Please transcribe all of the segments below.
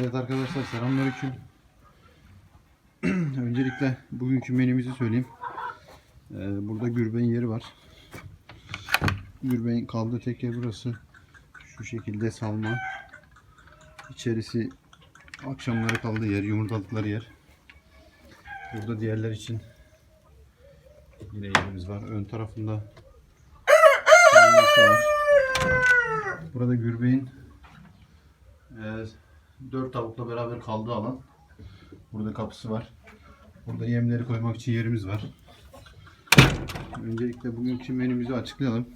Evet arkadaşlar selamünaleyküm. Öncelikle bugünkü menümüzü söyleyeyim. Ee, burada gürbeğin yeri var. Gürbeğin kaldığı tek yer burası. Şu şekilde salma. İçerisi akşamları kaldığı yer, yumurtladıkları yer. Burada diğerler için yine yerimiz var. Ön tarafında var. Burada gürbeğin e, dört tavukla beraber kaldığı alan. Burada kapısı var. Burada yemleri koymak için yerimiz var. Öncelikle bugünkü menümüzü açıklayalım.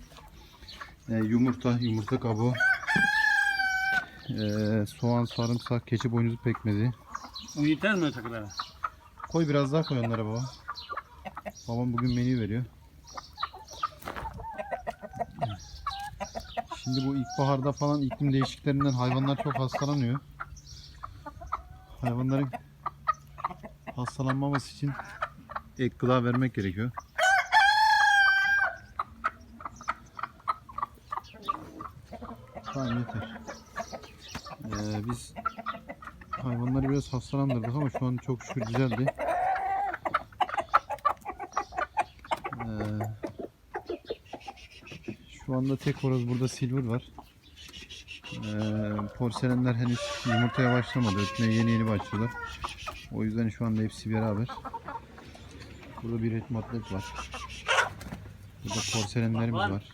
E, yumurta, yumurta kabuğu, e, soğan, sarımsak, keçi boynuzu pekmezi. O yeter mi ötekilere? Koy biraz daha koy onlara baba. Babam bugün menü veriyor. Şimdi bu ilkbaharda falan iklim değişikliklerinden hayvanlar çok hastalanıyor. Hayvanların hastalanmaması için ek gıda vermek gerekiyor. Tamam yeter. Ee, biz hayvanları biraz hastalandırdık ama şu an çok şükür düzeldi. Ee, şu anda tek horoz burada silver var. Ee, porselenler henüz yumurtaya başlamadı. Ötmeye yeni yeni başlıyorlar. O yüzden şu anda hepsi beraber. Burada bir etmi atlet var. Burada porselenlerimiz Var.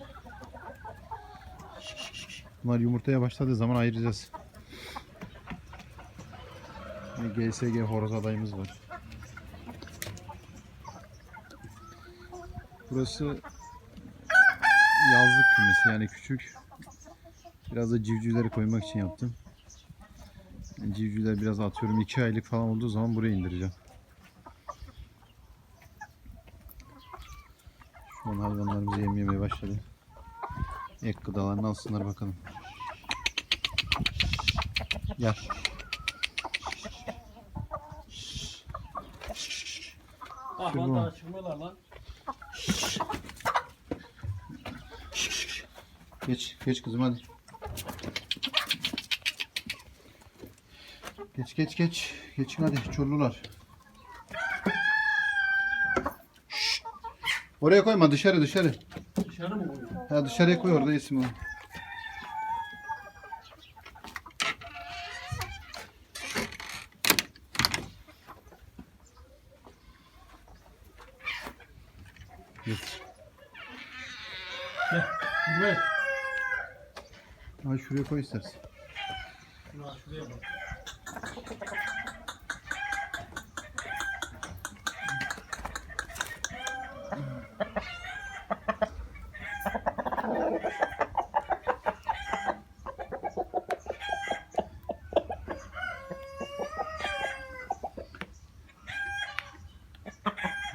Bunlar yumurtaya başladığı zaman ayıracağız. GSG horoz adayımız var. Burası yazlık kümesi yani küçük. Biraz da civcivleri koymak için yaptım. Civcivler biraz atıyorum 2 aylık falan olduğu zaman buraya indireceğim. Şu an hayvanlarımız yem yemeye başladı. Ek gıdalarını alsınlar bakalım. Gel. Ah mı? çıkmıyorlar lan. Geç, geç kızım hadi. Geç, geç, geç. Geçin hadi çorlular. Şşt! Oraya koyma dışarı dışarı. Dışarı mı koyuyor? Ha dışarıya koy orada isim o. Gel. Ha şuraya koy istersen. Al, şuraya bak.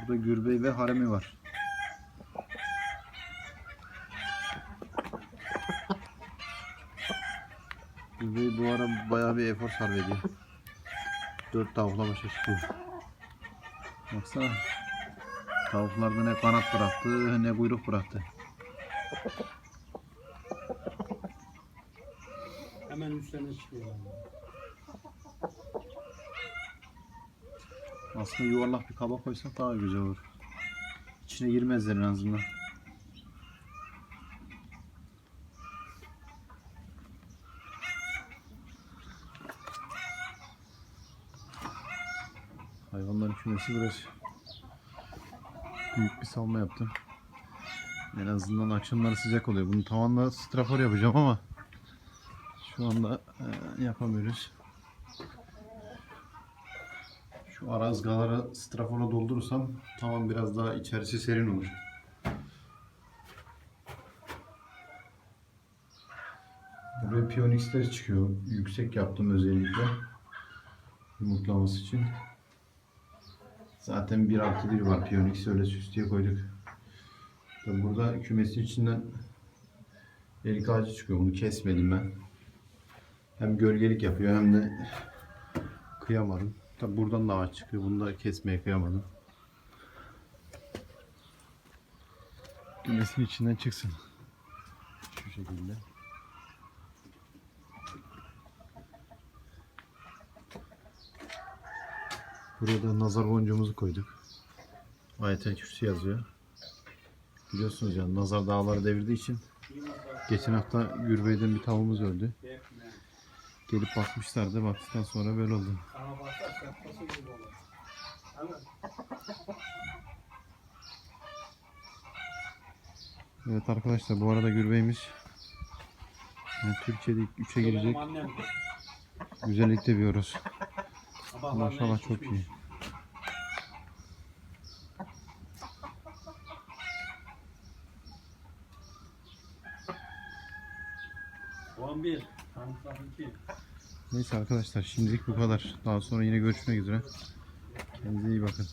Burada gürbey ve haremi var. Gürbey bu ara bayağı bir efor sarf ediyor. Dört tavukla başa çıkıyor. Baksana. Tavuklarda ne kanat bıraktı ne kuyruk bıraktı. Hemen üstlerine çıkıyorlar. Aslında yuvarlak bir kaba koysak daha güzel olur. İçine girmezler en azından. Hayvanların kümesi burası. Büyük bir salma yaptım. En azından akşamları sıcak oluyor. Bunu tavanla strafor yapacağım ama şu anda e, yapamıyoruz. Şu arazgalara strafona doldurursam tamam biraz daha içerisi serin olur. Buraya piyonixler çıkıyor. Yüksek yaptım özellikle. Yumurtlaması için. Zaten 1 artı 1 var piyonix öyle süs diye koyduk. Tabii burada kümesin içinden erik ağacı çıkıyor. Bunu kesmedim ben. Hem gölgelik yapıyor hem de kıyamadım. Tabi buradan da ağaç çıkıyor. Bunu da kesmeye kıyamadım. Güneşin içinden çıksın. Şu şekilde. Buraya da nazar boncuğumuzu koyduk. Ayetel Kürsi yazıyor. Biliyorsunuz yani nazar dağları devirdiği için geçen hafta Gürbey'den bir tavuğumuz öldü. Gelip bakmışlardı. Baktıktan sonra böyle oldu. Evet. Arkadaşlar bu arada Gürbey'imiz yani Türkiye'de ilk 3'e girecek güzellikte bir horoz. Sabah Maşallah çok iyi. On bir. Neyse arkadaşlar şimdilik bu kadar. Daha sonra yine görüşmek üzere. Kendinize iyi bakın.